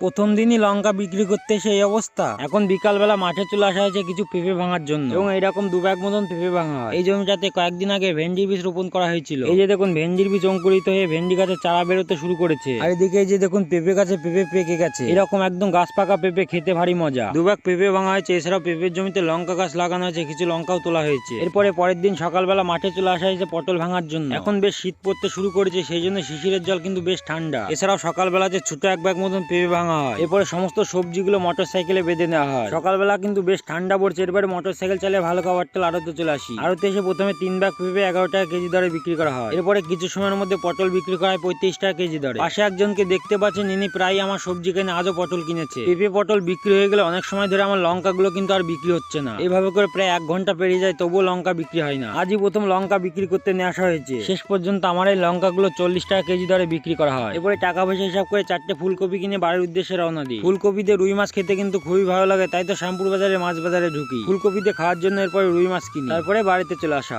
প্রথম দিনই লঙ্কা বিক্রি করতে এসে এই অবস্থা। এখন বিকালবেলা মাঠে চলে আসা হয়েছে কিছু পেঁপে ভাঙার জন্য। এবং এরকম দু ব্যাগ মতন পেঁপে ভাঙা হয়। এই জমিটাতে কয়েকদিন আগে ভেন্ডি বীজ রোপণ করা হয়েছিল। এই যে দেখুন ভেন্ডির বীজ অঙ্কুরিত হয়ে ভেন্ডি গাছে চারা বেরোতে শুরু করেছে। আর এদিকে এই যে দেখুন পেঁপে গাছে পেঁপে পেকে গেছে। এরকম একদম গাছ পাকা পেঁপে খেতে ভারী মজা। দু ব্যাগ পেঁপে ভাঙা হয়েছে এছাড়াও পেঁপের জমিতে লঙ্কা গাছ লাগানো হয়েছে কিছু লঙ্কাও তোলা হয়েছে। এরপরে পরের দিন সকালবেলা মাঠে চলে আসা হয়েছে পটল ভাঙার জন্য। এখন বেশ শীত পড়তে শুরু করেছে সেই জন্য শিশিরের জল কিন্তু বেশ ঠান্ডা। এছাড়াও সকালবেলা যে ছোট এক ব্যাগ মতন পেঁপে ভাঙা হয়। এরপরে সমস্ত সবজিগুলো মোটর সাইকেলে বেঁধে নেওয়া হয়। সকালবেলা কিন্তু বেশ ঠান্ডা পড়ছে, এরপরে মোটর সাইকেল চালিয়ে ভালো খাবার তেল আড়তে চলে আসি। আড়তে এসে প্রথমে তিন ব্যাগ পেঁপে এগারো টাকা কেজি দরে বিক্রি করা হয়। এরপরে কিছু সময়ের মধ্যে পটল বিক্রি করা হয় পঁয়ত্রিশ টাকা কেজি দরে। পাশে একজনকে দেখতে পাচ্ছেন, ইনি প্রায় আমার সবজি কিনে, আজও পটল কিনেছে। পেঁপে পটল বিক্রি হয়ে গেলে অনেক সময় ধরে আমার লঙ্কাগুলো কিন্তু আর বিক্রি হচ্ছে না। এভাবে করে প্রায় এক ঘণ্টা পেরিয়ে যায়, তবুও লঙ্কা বিক্রি হয় না। আজই প্রথম লঙ্কা বিক্রি করতে নিয়ে আসা হয়েছে। শেষ পর্যন্ত আমার এই লঙ্কাগুলো চল্লিশ টাকা কেজি দরে বিক্রি করা হয়। এরপরে টাকা পয়সা হিসাব করে চারটে ফুলকপি কিনে বাড়ির উদ্দেশ্যে রওনা দিই। ফুলকপিতে রুই মাছ খেতে কিন্তু খুবই ভালো লাগে, তাই তো শ্যামপুর বাজারে মাছ বাজারে ঢুকি। ফুলকপিতে খাওয়ার জন্য এরপরে রুই মাছ কিনি। তারপরে বাড়িতে চলে আসা।